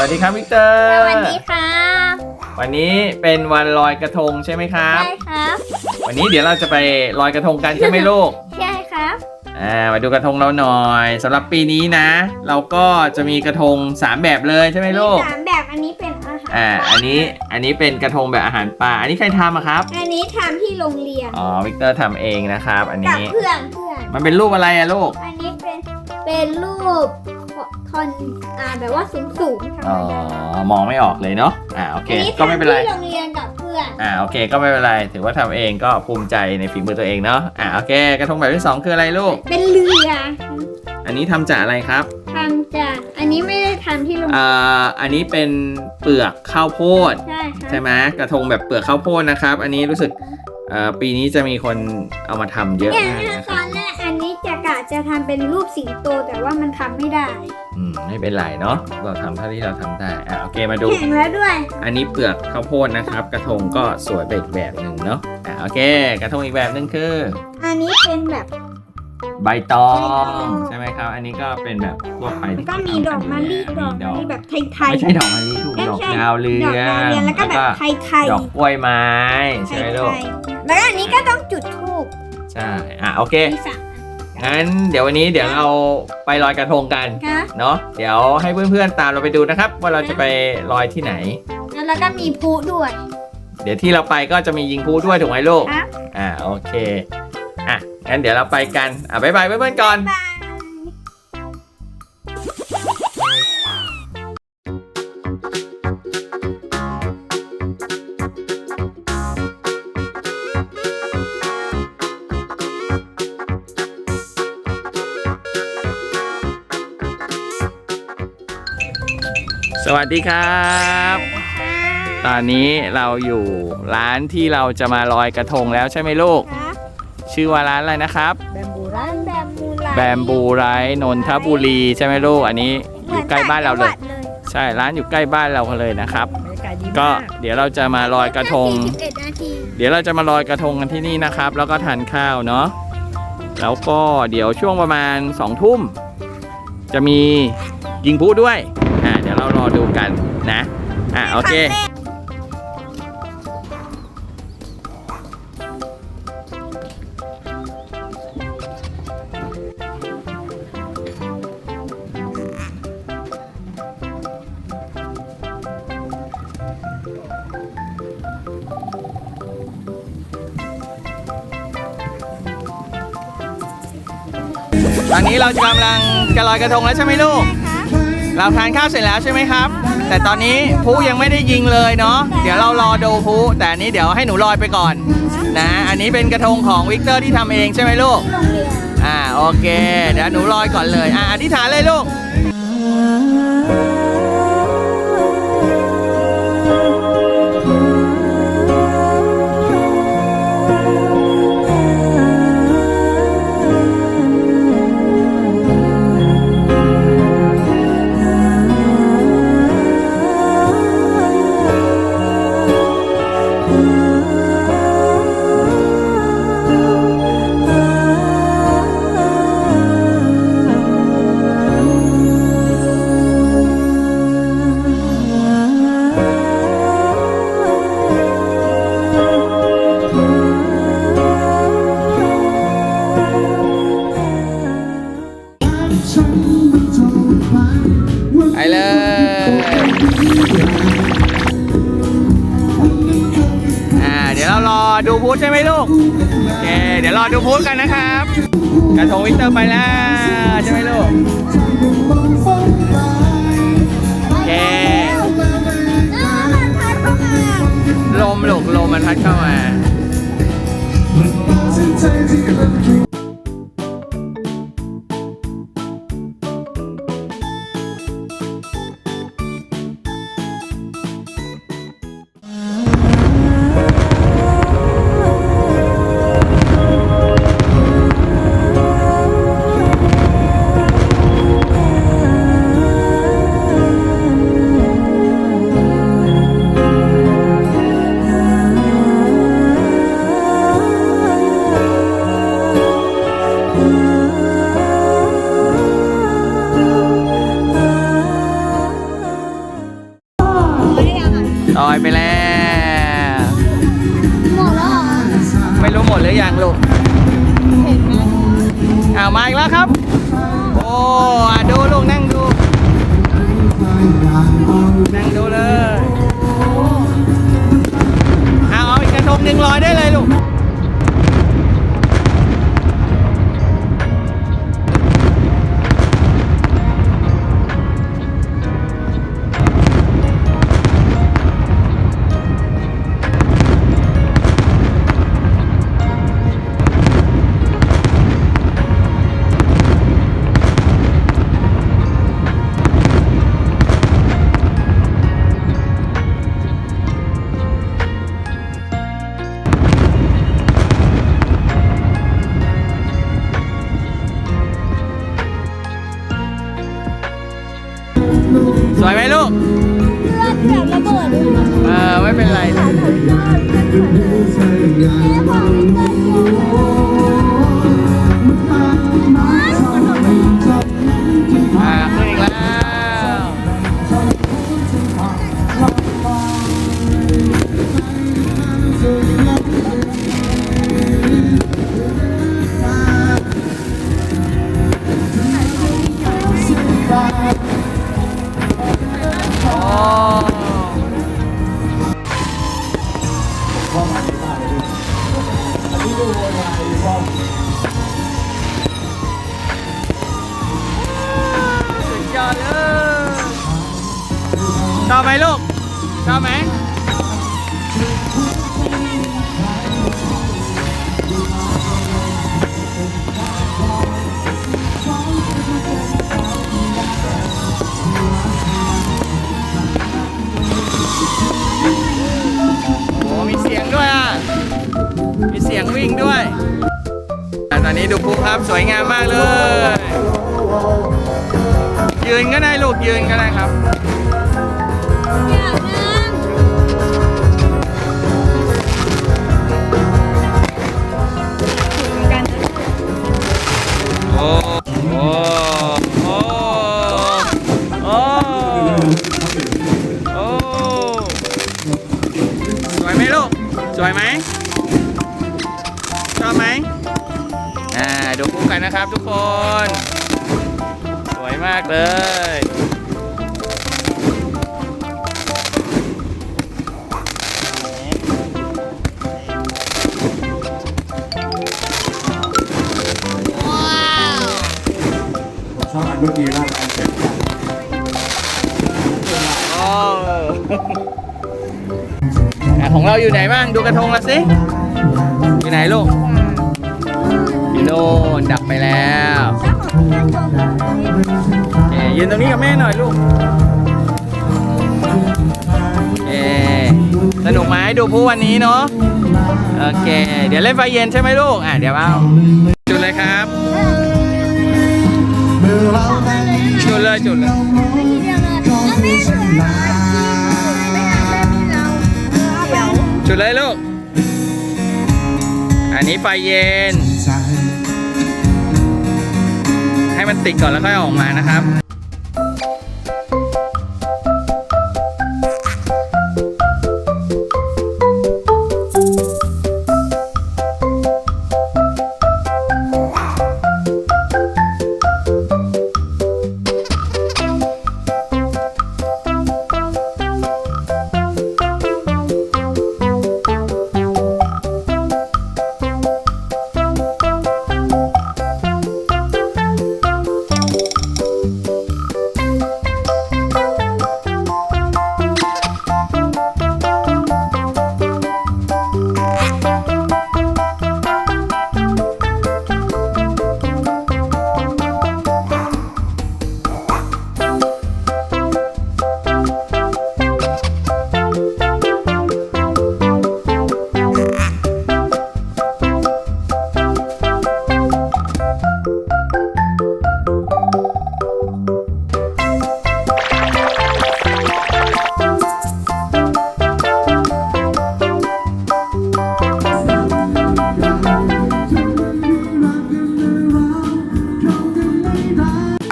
วัสดีครับวิกเตอร์สวัสดีครับวันนี้เป็นวันลอยกระทงใช่ไหมครับ ใช่ครับ วันนี้เดี๋ยวเราจะไปลอยกระทงกันใช่ไหมลูก ใช่ครับอ่ามาดูกระทงเราหน่อยสำหรับปีนี้นะ เราก็จะมีกระทง 3 แบบเลยใช่ไหมลูกสามแบบอันนี้เป็นอาหารอ่าอันนี้อันนี้เป็นกระทงแบบอาหารปลาอันนี้ใครทำอะครับอันนี้ทำที่โรงเรียนอ๋อวิกเตอร์ทำเองนะครับ อันกับนี้เพื่อนเพื่อนมันเป็นรูปอะไรอะลูก อันนี้ เป็นเป็นรูปคอนอ่าแบบว่าสูงสูงๆธรรอ๋มอดามองไม่ออกเลยเนาะอ่าโอเคอันนี้ก็ไม่เป็นไรทำที่โรงเรียนกับเพื่อน อ่าโอเคก็ไม่เป็นไร ถือว่าทำเองก็ภูมิใจในฝีมือตัวเองเนาะอ่าโอเค กระทงแบบที่สองคืออะไรลูก เป็นเรืออันนี้ทำจากอะไรครับทำจากอันนี้ไม่ได้ทำที่โรงเรียนอ่าอันนี้เป็นเปลือกข้าวโพด ใช่ครับใช่ไหมกระทงแบบเปลือกข้าวโพดนะครับ อันนี้รู้สึก เอ่อปีนี้จะมีคนเอามาทำเยอะเนี่ยมากนะคตรับอนแรกอันนี้จะกะจะทำเป็นรูปสิงโตแต่ว่ามันทำไม่ได้อืมไม่เป็นไรเนาะเราทำเท่าที่เราทำได้อ่าโอเคมาดู แข็งแล้วด้วย อันนี้เปลือกข้าวโพดนะครับ กระทงก็สวยไปอีกแบบหนึ่งเนาะอ่าโอเค กระทงอีกแบบหนึ่งคือ อันนี้เป็นแบบ ใบตอใบตองงใช่ไหมครับ อันนี้ก็เป็นแบบทั่วไปที่ก็มีดอกมะลิดอกมีดมะอกลิแบบไทยไม่ๆใช่ดอกมะลิถูกไม่ ดอกใช่ดาวเรืดอกอดาวเรืองแล้วก็แบบไทยดอกกล้วยไม้ๆใช่ไหมลูกไทยๆแล้วอันนี้ก็ต้องจุดธูปใช่อะโอเคมีสามงั้นเดี๋ยววันนี้เดี๋ยวเราไปลอยกระทงกันค่ะเนาะเดี๋ยวให้เพื่อนๆตามเราไปดูนะครับ ว่าเราจะไปลอยที่ไหน แล้วเราก็มีพลุด้วย เดี๋ยวที่เราไปก็จะมียิงพลุด้วยถูกไหมลูกครับอ่าโอเคอะงั้นเดี๋ยวเราไปกันอะบ๊ายบายเพื่อนๆก่อน สวัสดีครับ ตอนนี้เราอยู่ร้านที่เราจะมาลอยกระทงแล้วใช่ไหมลูกครับชื่อว่าร้านอะไรนะครับ แบมบูร้านแบมบูไลแบมบูไรนนทบุรีใช่ไหมลูก อันนี้อยู่ใกล้บ้านเราเลย ใช่ร้านอยู่ใกล้บ้านเราเลยนะครับ บรรยากาศดีก็มากเดี๋ยวเราจะมาลอยกระทง41นาทีเดี๋ยวเราจะมาลอยกระทงกันที่นี่นะครับ แล้วก็ทานข้าวเนาะแล้วก็เดี๋ยวช่วงประมาณสองทุ่ม จะมียิงพลุด้วย อ่าเดี๋ยวเรารอดูกันนะอ่าโอเคตอนนี้เรากำลังจะลอยกระทงแล้วใช่ไหมลูก เราทานข้าวเสร็จแล้วใช่ไหมครับ แต่ตอนนี้พลุยังไม่ได้ยิงเลยเนาะเดี๋ยวเรารอดูพลุแต่อันนี้เดี๋ยวให้หนูลอยไปก่อนนะอันนี้เป็นกระทงของวิกเตอร์ที่ทำเองใช่ไหมลูกอ่าโอเค เดี๋ยวหนูลอยก่อนเลย อ่าอธิษฐานเลยลูก อ่าเดี๋ยวเรารอดูพุธใช่ไหมลูกโอเคเดี๋ยวรอดูพุธกันนะครับกระทงวิกเตอร์ไปแล้วใช่ไหมลูกโอเคลมลูกลมมันพัดเข้ามา อยไปแล้ว หมดแล้วไม่รู้หมดหรือยังลูกเห็นไหมอ้าวมาอีกแล้วครับ โอ้ดูลูกนั่งดู นั่งดูเลยเอาเอาอีกกระทงหนึ่งลอยได้เลยลูก พอ ชอบไหมโอ้มีเสียงด้วยอะ มีเสียงวิ่งด้วยอะตอนนี้ดูภูครับสวยงามมากเลย ยืนก็ได้ลูกยืนก็ได้ครับ คู่กันนะครับทุกคน สวยมากเลยผมชอบอันเมื่อกี้มากอันเจ็บโอ้อะของเราอยู่ไหนบ้าง ดูกระทงละสิ อยู่ไหนลูกอยู่ โน่นดับไปแล้วเอ๊ยืนตรงนี้กับแม่หน่อยลูกเอ๊สนุกไหมดูผู้วันนี้เนาะโอเค เดี๋ยวเล่นไฟเย็นใช่ไหมลูก อะเดี๋ยวเอาจุดเลยครับจุดเลยจุดเลยจุดเลยลูก อันนี้ไฟเย็น ให้มันติดก่อนแล้วค่อยออกมานะครับ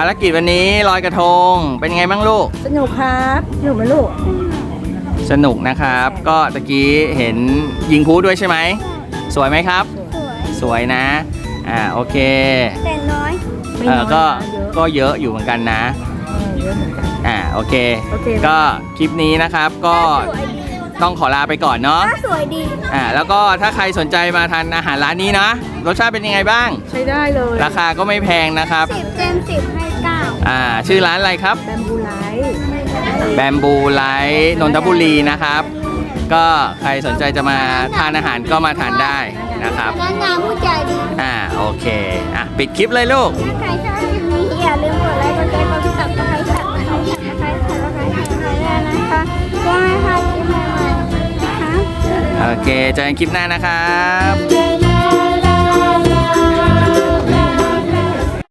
ภารกิจวันนี้ลอยกระทงเป็นไงบ้างลูก สนุกครับสนุกไหมลูก สนุกนะครับ ก็ตะกี้เห็นยิงพลุด้วยใช่ไหม สวยไหมครับ สวยสวยนะ อ่าโอเค แต่น้อยไม่เอน้ออยก็นะเยอะก็เยอะอยู่เหมือนกันนะ เออเยอะเหมือนกัน อ่าโอเค โอเค ก็คลิปนี้นะครับก็ สวยดี ต้องขอลาไปก่อนเนาะถ้าสวยดีอ่าแล้วก็ถ้าใครสนใจมาทานอาหารร้านนี้นะ รสชาติเป็นยังไงบ้าง ใช้ได้เลยราคาก็ไม่แพงนะครับ สิบเต็มสิบให้เก้าอ่า ชื่อร้านอะไรครับ แบมบูไลท์แบมบูไลท์นนทบุรีนะครับ ก็ใครสนใจจะมาทานอาหารก็มาทานได้นะครับร้านงานผู้ใจดี อ่า โอเค อะ ปิดคลิปเลยลูก ถ้าใครชอบคลิปนี้อย่าลืมกดไลค์ กดแชร์ กดติดตามกดไลค์กดไลค์กดไลค์กดไลค์กดไลค์กดไลค์นะคะเพื่อไม่ให้พลาด โอเคเจอกันคลิปหน้านะครับ